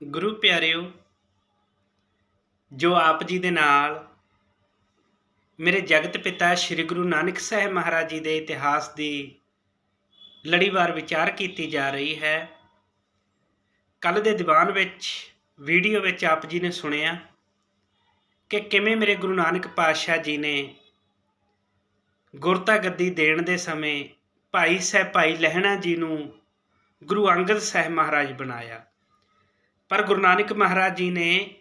ਗੁਰੂ ਪਿਆਰਿਓ, ਜੋ ਆਪ ਜੀ ਦੇ ਨਾਲ ਮੇਰੇ ਜਗਤ ਪਿਤਾ ਸ੍ਰੀ ਗੁਰੂ ਨਾਨਕ ਸਾਹਿਬ ਮਹਾਰਾਜ ਜੀ ਦੇ ਇਤਿਹਾਸ ਦੀ ਲੜੀਵਾਰ ਵਿਚਾਰ ਕੀਤੀ ਜਾ ਰਹੀ ਹੈ ਕੱਲ ਦੇ ਦੀਵਾਨ ਵਿੱਚ, ਵੀਡੀਓ ਵਿੱਚ ਆਪ ਜੀ ਨੇ ਸੁਣਿਆ ਕਿ ਕਿਵੇਂ ਮੇਰੇ ਗੁਰੂ ਨਾਨਕ ਪਾਤਸ਼ਾਹ ਜੀ ਨੇ ਗੁਰਤਾ ਗੱਦੀ ਦੇਣ ਦੇ ਸਮੇਂ ਭਾਈ ਸਾਹਿਬ ਭਾਈ ਲਹਿਣਾ ਜੀ ਨੂੰ ਗੁਰੂ ਅੰਗਦ ਸਾਹਿਬ ਮਹਾਰਾਜ ਬਣਾਇਆ। ਪਰ ਗੁਰੂ ਨਾਨਕ ਮਹਾਰਾਜ ਜੀ ਨੇ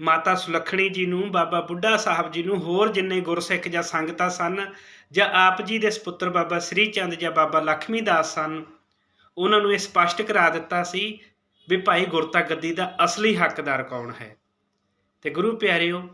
ਮਾਤਾ ਸੁਲੱਖਣੀ ਜੀ ਨੂੰ, ਬਾਬਾ ਬੁੱਢਾ ਸਾਹਿਬ ਜੀ ਨੂੰ ਹੋਰ ਜਿੰਨੇ ਗੁਰਸਿੱਖ ਜਾਂ ਸੰਗਤਾਂ ਸਨ ਜਾਂ ਆਪ ਜੀ ਦੇ ਸੁਪੁੱਤਰ ਬਾਬਾ ਸ੍ਰੀ ਚੰਦ ਜਾਂ ਬਾਬਾ ਲక్ష్ਮੀ ਦਾਸ ਸਨ, ਉਹਨਾਂ ਨੂੰ ਇਹ ਸਪਸ਼ਟ ਕਰਾ ਦਿੱਤਾ ਸੀ ਵੀ ਭਾਈ ਗੁਰਤਾ ਗੱਦੀ ਦਾ ਅਸਲੀ ਹੱਕਦਾਰ ਕੌਣ ਹੈ। ਤੇ ਗੁਰੂ ਪਿਆਰਿਓ,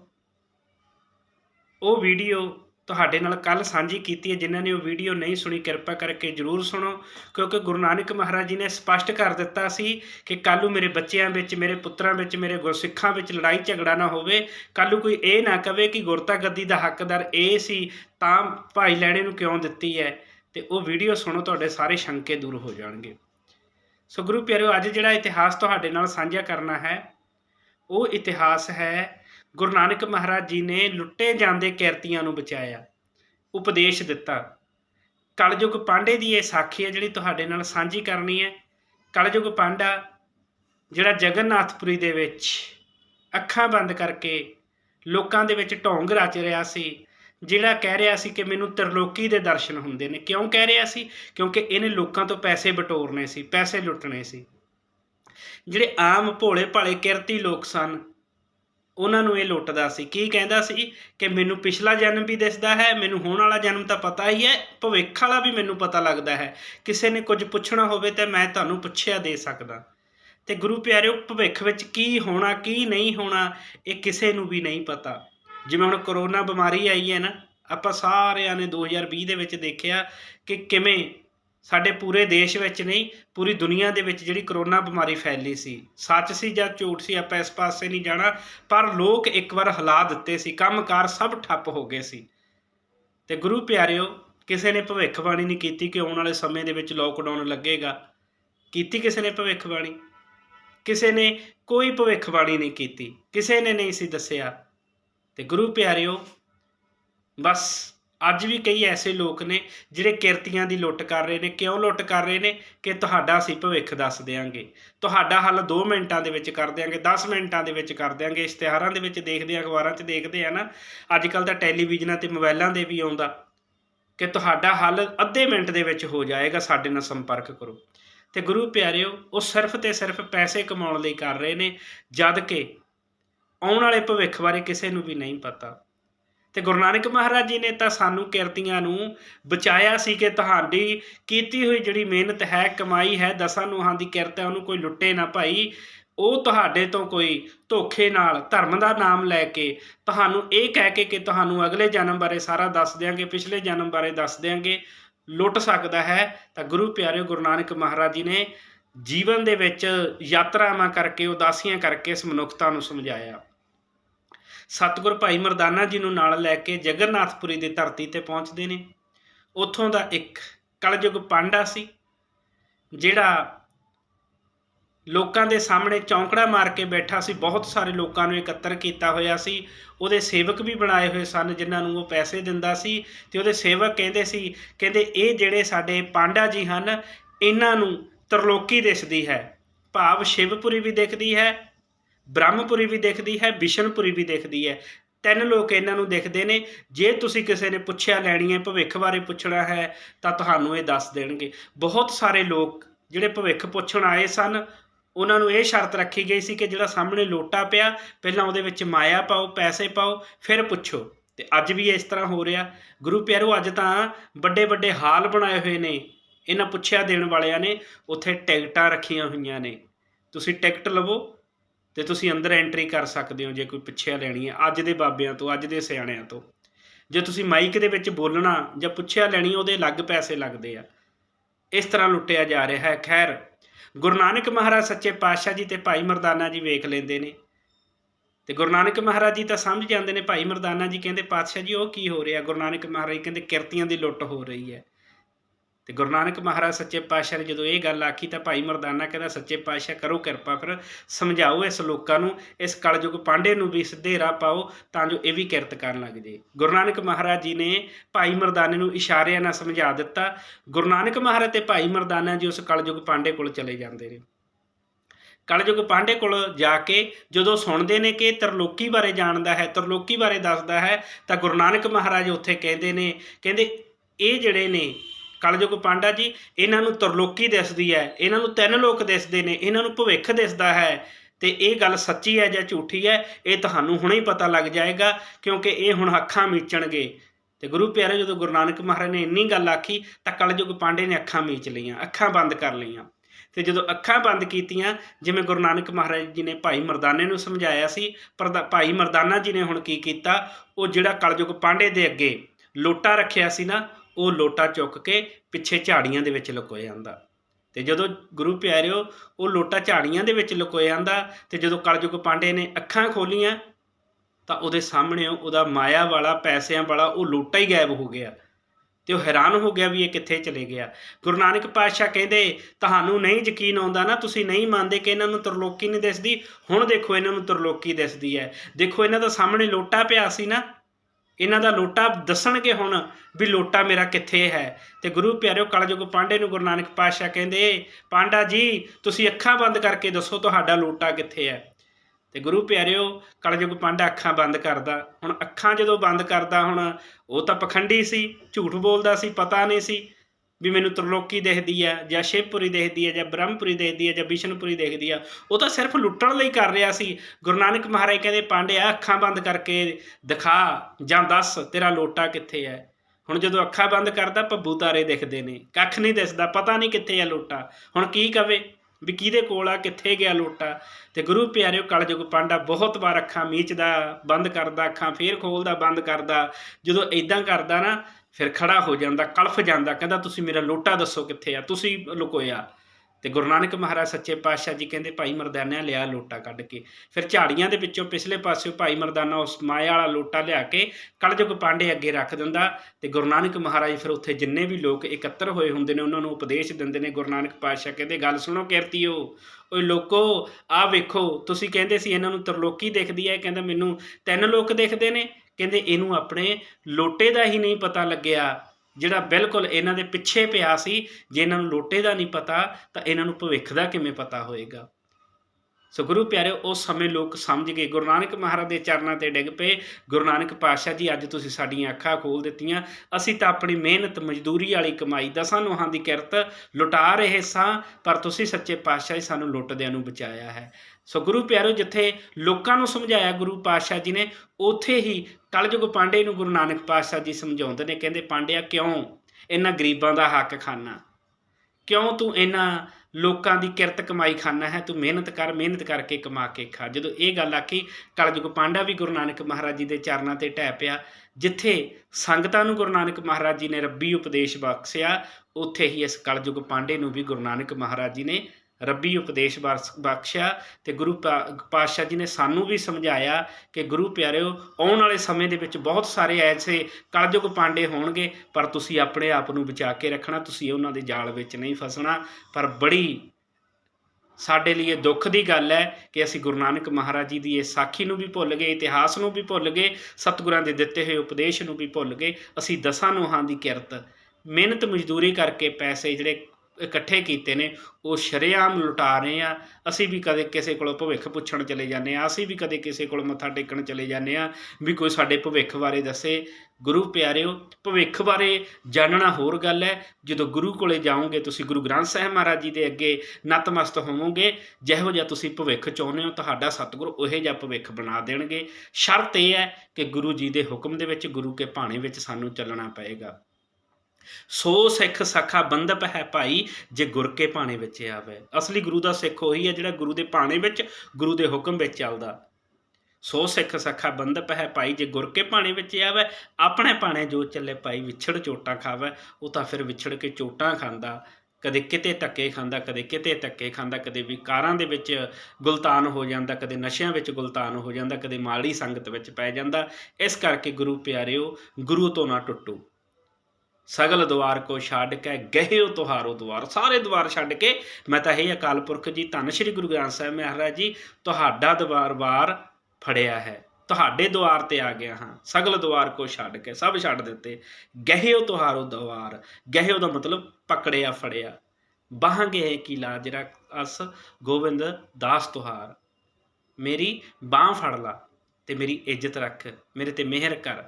ਉਹ ਵੀਡੀਓ ਤੁਹਾਡੇ ਨਾਲ ਕੱਲ ਸਾਂਝੀ ਕੀਤੀ ਹੈ, ਜਿਨ੍ਹਾਂ ਨੇ ਉਹ ਵੀਡੀਓ ਨਹੀਂ ਸੁਣੀ, ਕਿਰਪਾ ਕਰਕੇ ਜਰੂਰ ਸੁਣੋ। ਕਿਉਂਕਿ ਗੁਰੂ ਨਾਨਕ ਮਹਾਰਾਜ ਜੀ ਨੇ ਸਪਸ਼ਟ ਕਰ ਦਿੱਤਾ ਸੀ ਕਿ ਕੱਲ੍ਹ ਨੂੰ ਮੇਰੇ ਬੱਚਿਆਂ ਵਿੱਚ, ਮੇਰੇ ਪੁੱਤਰਾਂ ਵਿੱਚ, ਮੇਰੇ ਗੁਰਸਿੱਖਾਂ ਵਿੱਚ ਲੜਾਈ ਝਗੜਾ ਨਾ ਹੋਵੇ। ਕੱਲ੍ਹ ਨੂੰ ਕੋਈ ਇਹ ਨਾ ਕਵੇ ਕਿ ਗੁਰਤਾ ਗੱਦੀ ਦਾ ਹੱਕਦਾਰ ਇਹ ਸੀ, ਤਾਂ ਭਾਈ ਲੈਣੇ ਨੂੰ ਕਿਉਂ ਦਿੱਤੀ ਹੈ? ਤੇ ਉਹ ਵੀਡੀਓ ਸੁਣੋ, ਤੁਹਾਡੇ ਸਾਰੇ ਸ਼ੰਕੇ ਦੂਰ ਹੋ ਜਾਣਗੇ। ਸੋ ਗੁਰੂ ਪਿਆਰਿਓ, ਅੱਜ ਜਿਹੜਾ ਇਤਿਹਾਸ ਤੁਹਾਡੇ ਨਾਲ ਸਾਂਝਾ ਕਰਨਾ ਹੈ, ਉਹ ਇਤਿਹਾਸ ਹੈ ਗੁਰੂ ਨਾਨਕ ਮਹਾਰਾਜ ਜੀ ਨੇ ਲੁੱਟੇ ਜਾਂਦੇ ਕਿਰਤੀਆਂ ਨੂੰ ਬਚਾਇਆ, ਉਪਦੇਸ਼ ਦਿੱਤਾ। ਕਲਯੁਗ ਪਾਂਡੇ ਦੀ ਇਹ ਸਾਖੀ ਹੈ ਜਿਹੜੀ ਤੁਹਾਡੇ ਨਾਲ ਸਾਂਝੀ ਕਰਨੀ ਹੈ। ਕਲਯੁਗ ਪਾਂਡਾ, ਜਿਹੜਾ ਜਗਨਨਾਥਪੁਰੀ ਦੇ ਵਿੱਚ ਅੱਖਾਂ ਬੰਦ ਕਰਕੇ ਲੋਕਾਂ ਦੇ ਵਿੱਚ ਢੋਂਗ ਰਚ ਰਿਹਾ ਸੀ, ਜਿਹੜਾ ਕਹਿ ਰਿਹਾ ਸੀ ਕਿ ਮੈਨੂੰ ਤਰਲੋਕੀ ਦੇ ਦਰਸ਼ਨ ਹੁੰਦੇ ਨੇ। ਕਿਉਂ ਕਹਿ ਰਿਹਾ ਸੀ? ਕਿਉਂਕਿ ਇਹਨੇ ਲੋਕਾਂ ਤੋਂ ਪੈਸੇ ਬਟੋਰਨੇ ਸੀ, ਪੈਸੇ ਲੁੱਟਣੇ ਸੀ। ਜਿਹੜੇ ਆਮ ਭੋਲੇ ਭਾਲੇ ਕਿਰਤੀ ਲੋਕ ਸਨ ਉਹਨਾਂ ਨੂੰ ਇਹ ਲੁੱਟਦਾ ਸੀ। ਕੀ ਕਹਿੰਦਾ ਸੀ ਕਿ ਮੈਨੂੰ ਪਿਛਲਾ ਜਨਮ ਵੀ ਦਿਸਦਾ ਹੈ, ਮੈਨੂੰ ਹੋਣ ਵਾਲਾ ਜਨਮ ਤਾਂ ਪਤਾ ਹੀ ਹੈ, ਭਵਿੱਖ ਵਾਲਾ ਵੀ ਮੈਨੂੰ ਪਤਾ ਲੱਗਦਾ ਹੈ। ਕਿਸੇ ਨੇ ਕੁਝ ਪੁੱਛਣਾ ਹੋਵੇ ਤਾਂ ਮੈਂ ਤੁਹਾਨੂੰ ਪੁੱਛਿਆ ਦੇ ਸਕਦਾ। ਤੇ ਗੁਰੂ ਪਿਆਰਿਓ, ਭਵਿੱਖ ਵਿੱਚ ਕੀ ਹੋਣਾ, ਕੀ ਨਹੀਂ ਹੋਣਾ, ਇਹ ਕਿਸੇ ਨੂੰ ਵੀ ਨਹੀਂ ਪਤਾ। ਜਿਵੇਂ ਹੁਣ ਕਰੋਨਾ ਬਿਮਾਰੀ ਆਈ ਹੈ ਨਾ, ਆਪਾਂ ਸਾਰਿਆਂ ਨੇ 2020 ਦੇ ਵਿੱਚ ਦੇਖਿਆ ਕਿ ਕਿਵੇਂ ਸਾਡੇ ਪੂਰੇ ਦੇਸ਼ ਵਿੱਚ ਨਹੀਂ, ਪੂਰੀ ਦੁਨੀਆ ਦੇ ਵਿੱਚ ਜਿਹੜੀ ਕਰੋਨਾ ਬਿਮਾਰੀ ਫੈਲੀ ਸੀ। ਸੱਚ ਸੀ ਜਾਂ ਝੂਠ ਸੀ, ਆਪਾਂ ਇਸ ਪਾਸੇ ਨਹੀਂ ਜਾਣਾ, ਪਰ ਲੋਕ ਇੱਕ ਵਾਰ ਹਿਲਾ ਦਿੱਤੇ ਸੀ, ਕੰਮਕਾਰ ਸਭ ਠੱਪ ਹੋ ਗਏ ਸੀ। ਤੇ ਗੁਰੂ ਪਿਆਰਿਓ, ਕਿਸੇ ਨੇ ਭਵਿੱਖਬਾਣੀ ਨਹੀਂ ਕੀਤੀ ਕਿ ਆਉਣ ਵਾਲੇ ਸਮੇਂ ਦੇ ਵਿੱਚ ਲੋਕਡਾਊਨ ਲੱਗੇਗਾ। ਕੀਤੀ ਕਿਸੇ ਨੇ ਭਵਿੱਖਬਾਣੀ? ਕਿਸੇ ਨੇ ਕੋਈ ਭਵਿੱਖਬਾਣੀ ਨਹੀਂ ਕੀਤੀ। ਕਿਸੇ ਨੇ ਨਹੀਂ ਸੀ ਦੱਸਿਆ। ਤੇ ਗੁਰੂ ਪਿਆਰਿਓ, ਬਸ ਅੱਜ ਵੀ ਕਈ ਐਸੇ ਲੋਕ ਨੇ ਜਿਹੜੇ ਕਿਰਤੀਆਂ ਦੀ ਲੁੱਟ ਕਰ ਰਹੇ ਨੇ। ਕਿਉਂ ਲੁੱਟ ਕਰ ਰਹੇ ਨੇ? ਕਿ ਤੁਹਾਡਾ ਅਸੀਂ ਭਵਿੱਖ ਦੱਸ ਦੇਾਂਗੇ ਤੁਹਾਡਾ ਹੱਲ 2 ਮਿੰਟਾਂ ਦੇ ਵਿੱਚ ਕਰ ਦੇਾਂਗੇ 10 ਮਿੰਟਾਂ ਦੇ ਵਿੱਚ ਕਰ ਦੇਾਂਗੇ ਇਸ਼ਤਿਹਾਰਾਂ ਦੇ ਵਿੱਚ ਦੇਖਦੇ ਆ ਅਖਬਾਰਾਂ 'ਚ ਦੇਖਦੇ ਆ ਨਾ। ਅੱਜ ਕੱਲ ਤਾਂ ਟੈਲੀਵਿਜ਼ਨਾਂ ਤੇ ਮੋਬਾਈਲਾਂ ਦੇ ਵੀ ਆਉਂਦਾ ਕਿ ਤੁਹਾਡਾ ਹੱਲ ਅੱਧੇ ਮਿੰਟ ਦੇ ਵਿੱਚ ਹੋ ਜਾਏਗਾ। ਸਾਡੇ ਨਾਲ ਸੰਪਰਕ ਕਰੋ। ਤੇ ਗੁਰੂ ਪਿਆਰਿਓ, ਉਹ ਸਿਰਫ ਤੇ ਸਿਰਫ ਪੈਸੇ ਕਮਾਉਣ ਲਈ ਕਰ ਰਹੇ ਨੇ, ਜਦ ਕਿ ਆਉਣ ਵਾਲੇ ਭਵਿੱਖ ਬਾਰੇ ਕਿਸੇ ਨੂੰ ਵੀ ਨਹੀਂ ਪਤਾ। ਤੇ ਗੁਰੂ ਨਾਨਕ ਮਹਾਰਾਜ ਜੀ ਨੇ ਤਾਂ ਸਾਨੂੰ ਕਿਰਤੀਆਂ ਨੂੰ ਬਚਾਇਆ ਸੀ ਕਿ ਤੁਹਾਡੀ ਕੀਤੀ ਹੋਈ ਜਿਹੜੀ ਮਿਹਨਤ ਹੈ, ਕਮਾਈ ਹੈ, ਦਸਾਂ ਨੂੰਹਾਂ ਦੀ ਕਿਰਤ ਹੈ, ਉਹਨੂੰ ਕੋਈ ਲੁੱਟੇ ਨਾ ਭਾਈ। ਉਹ ਤੁਹਾਡੇ ਤੋਂ ਕੋਈ ਧੋਖੇ ਨਾਲ, ਧਰਮ ਦਾ ਨਾਮ ਲੈ ਕੇ ਤੁਹਾਨੂੰ ਇਹ ਕਹਿ ਕੇ ਕਿ ਤੁਹਾਨੂੰ ਅਗਲੇ ਜਨਮ ਬਾਰੇ ਸਾਰਾ ਦੱਸ ਦਿਆਂਗੇ, ਪਿਛਲੇ ਜਨਮ ਬਾਰੇ ਦੱਸ ਦਿਆਂਗੇ, ਲੁੱਟ ਸਕਦਾ ਹੈ। ਤਾਂ ਗੁਰੂ ਪਿਆਰਿਓ, ਗੁਰੂ ਨਾਨਕ ਮਹਾਰਾਜ ਜੀ ਨੇ ਜੀਵਨ ਦੇ ਵਿੱਚ ਯਾਤਰਾਵਾਂ ਕਰਕੇ, ਉਦਾਸੀਆਂ ਕਰਕੇ ਇਸ ਮਨੁੱਖਤਾ ਨੂੰ ਸਮਝਾਇਆ। ਸਤਿਗੁਰ ਭਾਈ ਮਰਦਾਨਾ ਜੀ ਨੂੰ ਨਾਲ ਲੈ ਕੇ ਜਗਨਨਾਥਪੁਰੀ ਦੀ ਧਰਤੀ ਤੇ ਪਹੁੰਚਦੇ ਨੇ। ਉੱਥੋਂ ਦਾ ਇੱਕ ਕਲਯੁਗ ਪਾਂਡਾ ਸੀ, ਜਿਹੜਾ ਲੋਕਾਂ ਦੇ ਸਾਹਮਣੇ ਚੌਂਕੜਾ ਮਾਰ ਕੇ ਬੈਠਾ ਸੀ। ਬਹੁਤ ਸਾਰੇ ਲੋਕਾਂ ਨੂੰ ਇਕੱਤਰ ਕੀਤਾ ਹੋਇਆ ਸੀ। ਉਹਦੇ ਸੇਵਕ ਵੀ ਬਣਾਏ ਹੋਏ ਸਨ, ਜਿਨ੍ਹਾਂ ਨੂੰ ਉਹ ਪੈਸੇ ਦਿੰਦਾ ਸੀ। ਤੇ ਉਹਦੇ ਸੇਵਕ ਕਹਿੰਦੇ ਸੀ, ਕਹਿੰਦੇ, ਇਹ ਜਿਹੜੇ ਸਾਡੇ ਪਾਂਡਾ ਜੀ ਹਨ, ਇਹਨਾਂ ਨੂੰ ਤਰਲੋਕੀ ਦਿਸਦੀ ਹੈ। ਭਾਵ ਸ਼ਿਵਪੁਰੀ ਵੀ ਦਿਖਦੀ ਹੈ ਬ੍ਰਹਮਪੁਰੀ ਵੀ ਦਿਖਦੀ ਹੈ ਵਿਸ਼ਨਪੁਰੀ ਵੀ ਦਿਖਦੀ ਹੈ। ਤਿੰਨ ਲੋਕ ਇਹਨਾਂ ਨੂੰ ਦਿਖਦੇ ਨੇ। ਜੇ ਤੁਸੀਂ ਕਿਸੇ ਨੇ ਪੁੱਛਿਆ ਲੈਣੀ ਹੈ ਭਵਿੱਖ ਬਾਰੇ ਪੁੱਛਣਾ ਹੈ, ਤਾਂ ਤੁਹਾਨੂੰ ਇਹ ਦੱਸ ਦੇਣਗੇ। ਬਹੁਤ ਸਾਰੇ ਲੋਕ ਜਿਹੜੇ ਭਵਿੱਖ ਪੁੱਛਣ ਆਏ ਸਨ, ਉਹਨਾਂ ਨੂੰ ਇਹ ਸ਼ਰਤ ਰੱਖੀ ਗਈ ਸੀ ਕਿ ਜਿਹੜਾ ਸਾਹਮਣੇ ਲੋਟਾ ਪਿਆ, ਪਹਿਲਾਂ ਉਹਦੇ ਵਿੱਚ ਮਾਇਆ ਪਾਓ, ਪੈਸੇ ਪਾਓ, ਫਿਰ ਪੁੱਛੋ। ਤੇ ਅੱਜ ਵੀ ਇਸ ਤਰ੍ਹਾਂ ਹੋ ਰਿਹਾ। ਗੁਰੂ ਪਿਆਰੋ, ਅੱਜ ਤਾਂ ਵੱਡੇ ਵੱਡੇ ਹਾਲ ਬਣਾਏ ਹੋਏ ਨੇ। ਇਹਨਾਂ ਪੁੱਛਿਆ ਦੇਣ ਵਾਲਿਆਂ ਨੇ, ਉੱਥੇ ਟਿਕਟਾਂ ਰੱਖੀਆਂ ਹੋਈਆਂ ਨੇ। ਤੁਸੀਂ ਟਿਕਟ ਲਵੋ ਤੇ ਤੁਸੀਂ ਅੰਦਰ ਐਂਟਰੀ ਕਰ ਸਕਦੇ ਹੋ ਜੇ ਕੋਈ ਪੁੱਛਿਆ ਲੈਣੀ ਹੈ, ਅੱਜ ਦੇ ਬਾਬਿਆਂ ਤੋਂ, ਅੱਜ ਦੇ ਸਿਆਣਿਆਂ ਤੋਂ। ਜੇ ਤੁਸੀਂ ਮਾਈਕ ਦੇ ਵਿੱਚ ਬੋਲਣਾ ਜਾਂ ਪੁੱਛਿਆ ਲੈਣੀ, ਉਹਦੇ ਅਲੱਗ ਪੈਸੇ ਲੱਗਦੇ ਆ। ਇਸ ਤਰ੍ਹਾਂ ਲੁੱਟਿਆ ਜਾ ਰਿਹਾ ਹੈ। ਖੈਰ, ਗੁਰੂ ਨਾਨਕ ਮਹਾਰਾਜ ਸੱਚੇ ਪਾਤਸ਼ਾਹ ਜੀ ਤੇ ਭਾਈ ਮਰਦਾਨਾ ਜੀ ਵੇਖ ਲੈਂਦੇ ਨੇ। ਤੇ ਗੁਰੂ ਨਾਨਕ ਮਹਾਰਾਜ ਜੀ ਤਾਂ ਸਮਝ ਜਾਂਦੇ ਨੇ, ਭਾਈ ਮਰਦਾਨਾ ਜੀ ਕਹਿੰਦੇ, ਪਾਤਸ਼ਾਹ ਜੀ, ਉਹ ਕੀ ਹੋ ਰਿਹਾ? ਗੁਰੂ ਨਾਨਕ ਮਹਾਰਾਜ ਕਹਿੰਦੇ, ਕਿਰਤੀਆਂ ਦੀ ਲੁੱਟ ਹੋ ਰਹੀ ਹੈ। ਤੇ ਗੁਰੂ ਨਾਨਕ ਮਹਾਰਾਜ ਸੱਚੇ ਪਾਤਸ਼ਾਹ ਨੇ ਜਦੋਂ ਇਹ ਗੱਲ ਆਖੀ ਤਾਂ ਭਾਈ ਮਰਦਾਨਾ ਕਹਿੰਦਾ, ਸੱਚੇ ਪਾਤਸ਼ਾਹ, ਕਰੋ ਕਿਰਪਾ, ਫਿਰ ਸਮਝਾਓ ਇਸ ਲੋਕਾਂ ਨੂੰ, ਇਸ ਕਲਯੁਗ ਪਾਂਡੇ ਨੂੰ ਵੀ ਸਿੱਧੇ ਰਾਹ ਪਾਓ ਤਾਂ ਜੋ ਇਹ ਵੀ ਕਿਰਤ ਕਰਨ ਲੱਗ ਜੇ। ਗੁਰੂ ਨਾਨਕ ਮਹਾਰਾਜ ਜੀ ਨੇ ਭਾਈ ਮਰਦਾਨੇ ਨੂੰ ਇਸ਼ਾਰਿਆਂ ਨਾਲ ਸਮਝਾ ਦਿੱਤਾ। ਗੁਰੂ ਨਾਨਕ ਮਹਾਰਾਜ ਤੇ ਭਾਈ ਮਰਦਾਨਾ ਜੀ ਉਸ ਕਲਯੁਗ ਪਾਂਡੇ ਕੋਲ ਚਲੇ ਜਾਂਦੇ ਨੇ। ਕਲਯੁਗ ਪਾਂਡੇ ਕੋਲ ਜਾ ਕੇ ਜਦੋਂ ਸੁਣਦੇ ਨੇ ਕਿ ਤਰਲੋਕੀ ਬਾਰੇ ਜਾਣਦਾ ਹੈ, ਤਰਲੋਕੀ ਬਾਰੇ ਦੱਸਦਾ ਹੈ, ਤਾਂ ਗੁਰੂ ਨਾਨਕ ਮਹਾਰਾਜ ਉੱਥੇ ਕਹਿੰਦੇ ਨੇ, ਕਹਿੰਦੇ ਇਹ ਜਿਹੜੇ ਨੇ ਕਲਯੁਗ ਪਾਂਡਾ ਜੀ, ਇਹਨਾਂ ਨੂੰ ਤਰਲੋਕੀ ਦਿਸਦੀ ਹੈ, ਇਹਨਾਂ ਨੂੰ ਤਿੰਨ ਲੋਕ ਦਿਸਦੇ ਨੇ, ਇਹਨਾਂ ਨੂੰ ਭਵਿੱਖ ਦਿਸਦਾ ਹੈ। ਤੇ ਇਹ ਗੱਲ ਸੱਚੀ ਹੈ ਜਾਂ ਝੂਠੀ ਹੈ, ਇਹ ਤੁਹਾਨੂੰ ਹੁਣੇ ਹੀ ਪਤਾ ਲੱਗ ਜਾਏਗਾ, ਕਿਉਂਕਿ ਇਹ ਹੁਣ ਅੱਖਾਂ ਮੀਚਣਗੇ। ਤੇ ਗੁਰੂ ਪਿਆਰੇ, ਜਦੋਂ ਗੁਰੂ ਨਾਨਕ ਮਹਾਰਾਜ ਨੇ ਇੰਨੀ ਗੱਲ ਆਖੀ, ਤਾਂ ਕਲਯੁਗ ਪਾਂਡੇ ਨੇ ਅੱਖਾਂ ਮੀਚ ਲਈਆਂ, ਅੱਖਾਂ ਬੰਦ ਕਰ ਲਈਆਂ। ਤੇ ਜਦੋਂ ਅੱਖਾਂ ਬੰਦ ਕੀਤੀਆਂ, ਜਿਵੇਂ ਗੁਰੂ ਨਾਨਕ ਮਹਾਰਾਜ ਜੀ ਨੇ ਭਾਈ ਮਰਦਾਨੇ ਨੂੰ ਸਮਝਾਇਆ ਸੀ ਪਰ ਦਾ- ਭਾਈ ਮਰਦਾਨਾ ਜੀ ਨੇ ਹੁਣ ਕੀ ਕੀਤਾ, ਉਹ ਜਿਹੜਾ ਕਲਯੁਗ ਪਾਂਡੇ ਦੇ ਅੱਗੇ ਲੋਟਾ ਰੱਖਿਆ ਸੀ ਨਾ ਉਹ ਲੋਟਾ ਚੁੱਕ ਕੇ ਪਿੱਛੇ ਝਾੜੀਆਂ ਦੇ ਵਿੱਚ ਲੁਕੋਏ ਜਾਂਦਾ। ਤੇ ਜਦੋਂ ਗੁਰੂ ਪਿਆਰਿਓ, ਉਹ ਲੋਟਾ ਝਾੜੀਆਂ ਦੇ ਵਿੱਚ ਲੁਕੋਏ ਜਾਂਦਾ ਤੇ ਜਦੋਂ ਕਲਯੁਗ ਪਾਂਡੇ ਨੇ ਅੱਖਾਂ ਖੋਲੀਆਂ, ਤਾਂ ਉਹਦੇ ਸਾਹਮਣੇ ਉਹਦਾ ਮਾਇਆ ਵਾਲਾ, ਪੈਸਿਆਂ ਵਾਲਾ ਉਹ ਲੋਟਾ ਹੀ ਗਾਇਬ ਹੋ ਗਿਆ। ਤੇ ਉਹ ਹੈਰਾਨ ਹੋ ਗਿਆ ਵੀ ਇਹ ਕਿੱਥੇ ਚਲੇ ਗਿਆ। ਗੁਰੂ ਨਾਨਕ ਪਾਤਸ਼ਾਹ ਕਹਿੰਦੇ, ਤੁਹਾਨੂੰ ਨਹੀਂ ਯਕੀਨ ਆਉਂਦਾ ਨਾ, ਤੁਸੀਂ ਨਹੀਂ ਮੰਨਦੇ ਕਿ ਇਹਨਾਂ ਨੂੰ ਤਰਲੋਕੀ ਨਹੀਂ ਦਿਸਦੀ। ਹੁਣ ਦੇਖੋ, ਇਹਨਾਂ ਨੂੰ ਤਰਲੋਕੀ ਦਿਸਦੀ ਹੈ। ਦੇਖੋ, ਇਹਨਾਂ ਦਾ ਸਾਹਮਣੇ ਲੋਟਾ ਪਿਆ ਸੀ ਨਾ ਇਹਨਾਂ ਦਾ ਲੋਟਾ ਦੱਸਣਗੇ ਹੁਣ ਵੀ ਲੋਟਾ ਮੇਰਾ ਕਿੱਥੇ ਹੈ। ਤੇ ਗੁਰੂ ਪਿਆਰਿਓ, ਕਲਯੁਗ ਪਾਂਡੇ ਨੂੰ ਗੁਰੂ ਨਾਨਕ ਪਾਤਸ਼ਾਹ ਕਹਿੰਦੇ, ਪਾਂਡਾ ਜੀ, ਤੁਸੀਂ ਅੱਖਾਂ ਬੰਦ ਕਰਕੇ ਦੱਸੋ ਤੁਹਾਡਾ ਲੋਟਾ ਕਿੱਥੇ ਹੈ? ਤੇ ਗੁਰੂ ਪਿਆਰਿਓ, ਕਲਯੁਗ ਪਾਂਡਾ ਅੱਖਾਂ ਬੰਦ ਕਰਦਾ। ਹੁਣ ਅੱਖਾਂ ਜਦੋਂ ਬੰਦ ਕਰਦਾ ਹੁਣ, ਉਹ ਤਾਂ ਪਖੰਡੀ ਸੀ, ਝੂਠ ਬੋਲਦਾ ਸੀ, ਪਤਾ ਨਹੀਂ ਸੀ। ਵੀ ਮੈਨੂੰ ਤਰਲੋਕੀ ਦੇਖਦੀ ਹੈ ਜਾਂ ਸ਼ਿਵਪੁਰੀ ਦੇਖਦੀ ਹੈ ਜਾਂ ਬ੍ਰਹਮਪੁਰੀ ਦੇਖਦੀ ਹੈ ਜਾਂ ਵਿਸ਼ਨਪੁਰੀ ਦੇਖਦੀ ਆ, ਉਹ ਤਾਂ ਸਿਰਫ ਲੁੱਟਣ ਲਈ ਕਰ ਰਿਹਾ ਸੀ। ਗੁਰੂ ਨਾਨਕ ਮਹਾਰਾਜ ਕਹਿੰਦੇ, ਪਾਂਡਿਆ, ਅੱਖਾਂ ਬੰਦ ਕਰਕੇ ਦਿਖਾ, ਜਾਂ ਦੱਸ ਤੇਰਾ ਲੋਟਾ ਕਿੱਥੇ ਹੈ ਹੁਣ ਜਦੋਂ ਅੱਖਾਂ ਬੰਦ ਕਰਦਾ ਭੱਬੂ ਤਾਰੇ ਦਿਖਦੇ ਨੇ। ਕੱਖ ਨਹੀਂ ਦਿਸਦਾ, ਪਤਾ ਨਹੀਂ ਕਿੱਥੇ ਆ ਲੋਟਾ। ਹੁਣ ਕੀ ਕਵੇ? ਵੀ ਕਿਹਦੇ ਕੋਲ ਆ, ਕਿੱਥੇ ਗਿਆ ਲੋਟਾ? ਤੇ ਗੁਰੂ ਪਿਆਰਿਓ, ਕਲਯੁਗ ਪਾਂਡਾ ਬਹੁਤ ਵਾਰ ਅੱਖਾਂ ਮੀਚਦਾ, ਬੰਦ ਕਰਦਾ, ਅੱਖਾਂ ਫੇਰ ਖੋਲਦਾ, ਬੰਦ ਕਰਦਾ। ਜਦੋਂ ਇਦਾਂ ਕਰਦਾ ਨਾ ਫਿਰ ਖੜਾ ਹੋ ਜਾਂਦਾ, ਕਲਫ ਜਾਂਦਾ, ਕਹਿੰਦਾ ਤੁਸੀਂ ਮੇਰਾ ਲੋਟਾ ਦੱਸੋ ਕਿੱਥੇ ਆ? ਤੁਸੀਂ ਲੁਕੋਇਆ। ਤੇ ਗੁਰੂ ਨਾਨਕ ਮਹਾਰਾਜ ਸੱਚੇ ਪਾਤਸ਼ਾਹ ਜੀ ਕਹਿੰਦੇ, ਭਾਈ ਮਰਦਾਨਾ ਲਿਆ ਲੋਟਾ ਕੱਢ ਕੇ। ਫਿਰ ਝਾੜੀਆਂ ਦੇ ਵਿੱਚੋਂ ਪਿਛਲੇ ਪਾਸਿਓਂ ਭਾਈ ਮਰਦਾਨਾ ਉਸ ਮਾਇਆ ਵਾਲਾ ਲੋਟਾ ਲਿਆ ਕੇ ਕਲਯੁਗ ਪਾਂਡੇ ਅੱਗੇ ਰੱਖ ਦਿੰਦਾ ਤੇ ਗੁਰੂ ਨਾਨਕ ਮਹਾਰਾਜ ਫਿਰ ਉੱਥੇ ਜਿੰਨੇ ਵੀ ਲੋਕ ਇਕੱਤਰ ਹੋਏ ਹੁੰਦੇ ਨੇ, ਉਹਨਾਂ ਨੂੰ ਉਪਦੇਸ਼ ਦਿੰਦੇ ਨੇ ਗੁਰੂ ਨਾਨਕ ਪਾਤਸ਼ਾਹ ਕਹਿੰਦੇ, ਗੱਲ ਸੁਣੋ ਕਿਰਤੀਓ, ਓਏ ਲੋਕੋ, ਆਹ ਵੇਖੋ, ਤੁਸੀਂ ਕਹਿੰਦੇ ਸੀ ਇਹਨਾਂ ਨੂੰ ਤਰਲੋਕੀ ਦਿਖਦੀ ਹੈ ਕਹਿੰਦਾ ਮੈਨੂੰ ਤਿੰਨ ਲੋਕ ਦਿਖਦੇ ਨੇ ਕਹਿੰਦੇ ਇਹਨੂੰ ਆਪਣੇ ਲੋਟੇ ਦਾ ਹੀ ਨਹੀਂ ਪਤਾ ਲੱਗਿਆ। ਜਿਹੜਾ ਬਿਲਕੁਲ ਇਹਨਾਂ ਦੇ ਪਿੱਛੇ ਪਿਆ ਸੀ, ਜੇ ਇਹਨਾਂ ਨੂੰ ਲੋਟੇ ਦਾ ਨਹੀਂ ਪਤਾ, ਤਾਂ ਇਹਨਾਂ ਨੂੰ ਭਵਿੱਖ ਦਾ ਕਿਵੇਂ ਪਤਾ ਹੋਏਗਾ? ਸੋ ਗੁਰੂ ਪਿਆਰਿਓ, ਉਸ ਸਮੇਂ ਲੋਕ ਸਮਝ ਗਏ ਗੁਰੂ ਨਾਨਕ ਮਹਾਰਾਜ ਦੇ ਚਰਨਾਂ ਤੇ ਡਿੱਗ ਪਏ। ਗੁਰੂ ਨਾਨਕ ਪਾਤਸ਼ਾਹ ਜੀ, ਅੱਜ ਤੁਸੀਂ ਸਾਡੀਆਂ ਅੱਖਾਂ ਖੋਲ ਦਿੱਤੀਆਂ। ਅਸੀਂ ਤਾਂ ਆਪਣੀ ਮਿਹਨਤ, ਮਜ਼ਦੂਰੀ ਵਾਲੀ ਕਮਾਈ ਦਸਾਂ ਨੋਹਾਂ ਦੀ ਕਿਰਤ ਲੁਟਾ ਰਹੇ ਸਾਂ, ਪਰ ਤੁਸੀਂ ਸੱਚੇ ਪਾਤਸ਼ਾਹ ਜੀ, ਸਾਨੂੰ ਲੁੱਟਦਿਆਂ ਨੂੰ ਬਚਾਇਆ ਹੈ। ਸੋ ਗੁਰੂ ਪਿਆਰਿਓ, ਜਿੱਥੇ ਲੋਕਾਂ ਨੂੰ ਸਮਝਾਇਆ ਗੁਰੂ ਪਾਤਸ਼ਾਹ ਜੀ ਨੇ, ਉੱਥੇ ਹੀ ਕਲਯੁਗ ਪਾਂਡੇ ਨੂੰ ਗੁਰੂ ਨਾਨਕ ਪਾਤਸ਼ਾਹ ਜੀ ਸਮਝਾਉਂਦੇ ਨੇ, ਕਹਿੰਦੇ, ਪਾਂਡਿਆ, ਕਿਉਂ? ਇਹਨਾਂ ਗਰੀਬਾਂ ਦਾ ਹੱਕ ਖਾਨਾ। ਕਿਉਂ ਤੂੰ ਇਹਨਾਂ ਲੋਕਾਂ ਦੀ ਕਿਰਤ ਕਮਾਈ ਖਾਨਾ ਹੈ, ਤੂੰ ਮਿਹਨਤ ਕਰ, ਮਿਹਨਤ ਕਰਕੇ ਕਮਾ ਕੇ ਖਾ। ਜਦੋਂ ਇਹ ਗੱਲ ਆਖੀ, ਕਲਯੁਗ ਪਾਂਡਾ ਵੀ ਗੁਰੂ ਨਾਨਕ ਮਹਾਰਾਜ ਜੀ ਦੇ ਚਰਨਾਂ ਤੇ ਟਹਿ ਪਿਆ, ਜਿੱਥੇ ਸੰਗਤਾਂ ਨੂੰ ਗੁਰੂ ਨਾਨਕ ਮਹਾਰਾਜ ਜੀ ਨੇ ਰੱਬੀ ਉਪਦੇਸ਼ ਬਖਸ਼ਿਆ, ਉੱਥੇ ਹੀ ਇਸ ਕਲਯੁਗ ਪਾਂਡੇ ਨੂੰ ਵੀ ਗੁਰੂ ਨਾਨਕ ਮਹਾਰਾਜ ਜੀ ਨੇ ਰੱਬੀ ਉਪਦੇਸ਼ ਬਖਸ਼ਿਆ ਤੇ ਗੁਰੂ ਪਾ- ਪਾਤਸ਼ਾਹ ਜੀ ਨੇ ਸਾਨੂੰ ਵੀ ਸਮਝਾਇਆ ਕਿ ਗੁਰੂ ਪਿਆਰਿਓ, ਆਉਣ ਵਾਲੇ ਸਮੇਂ ਦੇ ਵਿੱਚ ਬਹੁਤ ਸਾਰੇ ਐਸੇ ਕਲਯੁਗ ਪਾਂਡੇ ਹੋਣਗੇ, ਪਰ ਤੁਸੀਂ ਆਪਣੇ ਆਪ ਨੂੰ ਬਚਾ ਕੇ ਰੱਖਣਾ, ਤੁਸੀਂ ਉਹਨਾਂ ਦੇ ਜਾਲ ਵਿੱਚ ਨਹੀਂ ਫਸਣਾ। ਪਰ ਬੜੀ ਸਾਡੇ ਲਈ ਇਹ ਦੁੱਖ ਦੀ ਗੱਲ ਹੈ ਕਿ ਅਸੀਂ ਗੁਰੂ ਨਾਨਕ ਮਹਾਰਾਜ ਜੀ ਦੀ ਇਹ ਸਾਖੀ ਨੂੰ ਵੀ ਭੁੱਲ ਗਏ, ਇਤਿਹਾਸ ਨੂੰ ਵੀ ਭੁੱਲ ਗਏ, ਸਤਿਗੁਰਾਂ ਦੇ ਦਿੱਤੇ ਹੋਏ ਉਪਦੇਸ਼ ਨੂੰ ਵੀ ਭੁੱਲ ਗਏ। ਅਸੀਂ ਦਸਾਂ ਨੋਹਾਂ ਦੀ ਕਿਰਤ, ਮਿਹਨਤ ਮਜ਼ਦੂਰੀ ਕਰਕੇ ਪੈਸੇ ਜਿਹੜੇ ਇਕੱਠੇ ਕੀਤੇ ਨੇ, ਉਹ ਸ਼ਰੇਆਮ ਲੁਟਾ ਰਹੇ ਆ। ਅਸੀਂ ਵੀ ਕਦੇ ਕਿਸੇ ਕੋਲੋਂ ਭਵਿੱਖ ਪੁੱਛਣ ਚਲੇ ਜਾਂਦੇ ਆ ਅਸੀਂ ਵੀ ਕਦੇ ਕਿਸੇ ਕੋਲ ਮੱਥਾ ਟੇਕਣ ਚਲੇ ਜਾਂਦੇ ਆ ਵੀ ਕੋਈ ਸਾਡੇ ਭਵਿੱਖ ਬਾਰੇ ਦੱਸੇ। ਗੁਰੂ ਪਿਆਰਿਓ, ਭਵਿੱਖ ਬਾਰੇ ਜਾਣਨਾ ਹੋਰ ਗੱਲ ਹੈ। ਜਦੋਂ ਗੁਰੂ ਕੋਲੇ ਜਾਓਗੇ, ਤੁਸੀਂ ਗੁਰੂ ਗ੍ਰੰਥ ਸਾਹਿਬ ਮਹਾਰਾਜ ਜੀ ਦੇ ਅੱਗੇ ਨਤਮਸਤ ਹੋਵੋਗੇ। ਜਿਹੋ ਜਿਹਾ ਤੁਸੀਂ ਭਵਿੱਖ ਚਾਹੁੰਦੇ ਹੋ, ਤੁਹਾਡਾ ਸਤਿਗੁਰ ਉਹੇ ਜਿਹਾ ਭਵਿੱਖ ਬਣਾ ਦੇਣਗੇ। ਸ਼ਰਤ ਇਹ ਹੈ ਕਿ ਗੁਰੂ ਜੀ ਦੇ ਹੁਕਮ ਦੇ ਵਿੱਚ, ਗੁਰੂ ਕੇ ਭਾਣੇ ਵਿੱਚ ਸਾਨੂੰ ਚੱਲਣਾ ਪਏਗਾ। ਸੋ ਸਿੱਖ ਸਖਾ ਬੰਧਪ ਹੈ ਭਾਈ, ਜੇ ਗੁਰ ਕੇ ਭਾਣੇ ਵਿੱਚ ਆਵੇ। ਅਸਲੀ ਗੁਰੂ ਦਾ ਸਿੱਖ ਉਹੀ ਹੈ ਜਿਹੜਾ ਗੁਰੂ ਦੇ ਭਾਣੇ ਵਿੱਚ, ਗੁਰੂ ਦੇ ਹੁਕਮ ਵਿੱਚ ਚੱਲਦਾ। ਸੋ ਸਿੱਖ ਸਖਾ ਬੰਧਪ ਹੈ ਭਾਈ, ਜੇ ਗੁਰ ਕੇ ਭਾਣੇ ਵਿੱਚ ਆਵੇ, ਆਪਣੇ ਭਾਣੇ ਜੋ ਚੱਲੇ ਭਾਈ ਵਿਛੜ ਚੋਟਾਂ ਖਾਵੇ, ਉਹ ਤਾਂ ਫਿਰ ਵਿਛੜ ਕੇ ਚੋਟਾਂ ਖਾਂਦਾ। ਕਦੇ ਕਿਤੇ ਧੱਕੇ ਖਾਂਦਾ, ਕਦੇ ਕਿਤੇ ਧੱਕੇ ਖਾਂਦਾ, ਕਦੇ ਵਿਕਾਰਾਂ ਦੇ ਵਿੱਚ ਗੁਲਤਾਨ ਹੋ ਜਾਂਦਾ, ਕਦੇ ਨਸ਼ਿਆਂ ਵਿੱਚ ਗੁਲਤਾਨ ਹੋ ਜਾਂਦਾ, ਕਦੇ ਮਾੜੀ ਸੰਗਤ ਵਿੱਚ ਪੈ ਜਾਂਦਾ। ਇਸ ਕਰਕੇ ਗੁਰੂ ਪਿਆਰਿਓ, ਗੁਰੂ ਤੋਂ ਨਾ ਟੁੱਟੋ। ਸਗਲ ਦੁਆਰ ਕੋ ਛੱਡ ਕੇ ਗਹਿਓ ਤੁਹਾਰੋ ਦੁਆਰ ਸਾਰੇ ਦੁਆਰ ਛੱਡ ਕੇ ਮੈਂ ਤਾਂ ਇਹ ਅਕਾਲ ਪੁਰਖ ਜੀ, ਧੰਨ ਸ਼੍ਰੀ ਗੁਰੂ ਗ੍ਰੰਥ ਸਾਹਿਬ ਮਹਾਰਾਜ ਜੀ, ਤੁਹਾਡਾ ਦੁਆਰ ਵਾਰ ਫੜਿਆ ਹੈ। ਤੁਹਾਡੇ ਦੁਆਰ ਤੇ ਆ ਗਿਆ ਹਾਂ। ਸਗਲ ਦੁਆਰ ਕੋ ਛੱਡ ਕੇ ਸਭ ਛੱਡ ਦਿੱਤੇ। ਗਹਿਓ ਤੁਹਾਰੋ ਦੁਆਰ ਗਹਿਓ ਦਾ ਮਤਲਬ ਪਕੜਿਆ, ਫੜਿਆ। ਬਾਹਾਂਗੇ ਕੀ ਲਾਜ ਰਖ ਅਸ? ਗੋਬਿੰਦ, ਦਾਸ ਤੁਹਾਰ। ਮੇਰੀ ਬਾਹ ਫੜ ਲਾ ਤੇ ਮੇਰੀ ਇੱਜ਼ਤ ਰੱਖ। ਮੇਰੇ ਤੇ ਮਿਹਰ ਕਰ।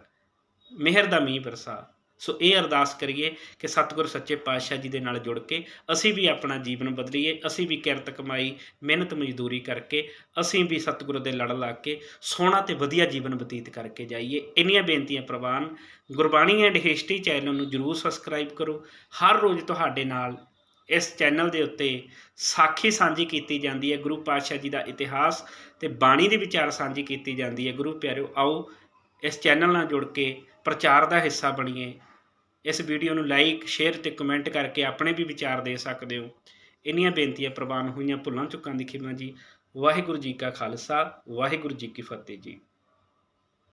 ਮਿਹਰ ਦਾ ਮੀਂਹ ਬਰਸਾ। ਸੋ ਇਹ ਅਰਦਾਸ ਕਰੀਏ ਕਿ ਸਤਿਗੁਰ ਸੱਚੇ ਪਾਤਸ਼ਾਹ ਜੀ ਦੇ ਨਾਲ ਜੁੜ ਕੇ ਅਸੀਂ ਵੀ ਆਪਣਾ ਜੀਵਨ ਬਦਲੀਏ, ਅਸੀਂ ਵੀ ਕਿਰਤ ਕਮਾਈ, ਮਿਹਨਤ ਮਜ਼ਦੂਰੀ ਕਰਕੇ ਅਸੀਂ ਵੀ ਸਤਿਗੁਰੂ ਦੇ ਲੜ ਲਾ ਕੇ ਸੋਹਣਾ ਤੇ ਵਧੀਆ ਜੀਵਨ ਬਤੀਤ ਕਰਕੇ ਜਾਈਏ। ਇੰਨੀਆਂ ਬੇਨਤੀਆਂ ਪ੍ਰਵਾਨ, ਗੁਰਬਾਣੀ ਐਂਡ ਹਿਸਟਰੀ ਚੈਨਲ ਨੂੰ ਜਰੂਰ ਸਬਸਕ੍ਰਾਈਬ ਕਰੋ। ਹਰ ਰੋਜ਼ ਤੁਹਾਡੇ ਨਾਲ ਇਸ ਚੈਨਲ ਦੇ ਉੱਤੇ ਸਾਖੀ ਸਾਂਝੀ ਕੀਤੀ ਜਾਂਦੀ ਹੈ, ਗੁਰੂ ਪਾਤਸ਼ਾਹ ਜੀ ਦਾ ਇਤਿਹਾਸ ਤੇ ਬਾਣੀ ਦੇ ਵਿਚਾਰ ਸਾਂਝੀ ਕੀਤੀ ਜਾਂਦੀ ਹੈ। ਗੁਰੂ ਪਿਆਰਿਓ, ਆਓ ਇਸ ਚੈਨਲ ਨਾਲ ਜੁੜ ਕੇ ਪ੍ਰਚਾਰ ਦਾ ਹਿੱਸਾ ਬਣੀਏ। ਇਸ ਵੀਡੀਓ ਨੂੰ ਲਾਈਕ, ਸ਼ੇਅਰ ਤੇ ਕਮੈਂਟ ਕਰਕੇ ਆਪਣੇ ਵੀ ਵਿਚਾਰ ਦੇ ਸਕਦੇ ਹੋ। ਇੰਨੀਆਂ ਬੇਨਤੀਆਂ ਪ੍ਰਵਾਨ ਹੋਈਆਂ ਭੁੱਲਾਂ ਚੁੱਕਾਂ ਦੀ ਖਿਮਾ ਜੀ। ਵਾਹਿਗੁਰੂ ਜੀ ਕਾ ਖਾਲਸਾ, ਵਾਹਿਗੁਰੂ ਜੀ ਕੀ ਫਤਿਹ ਜੀ।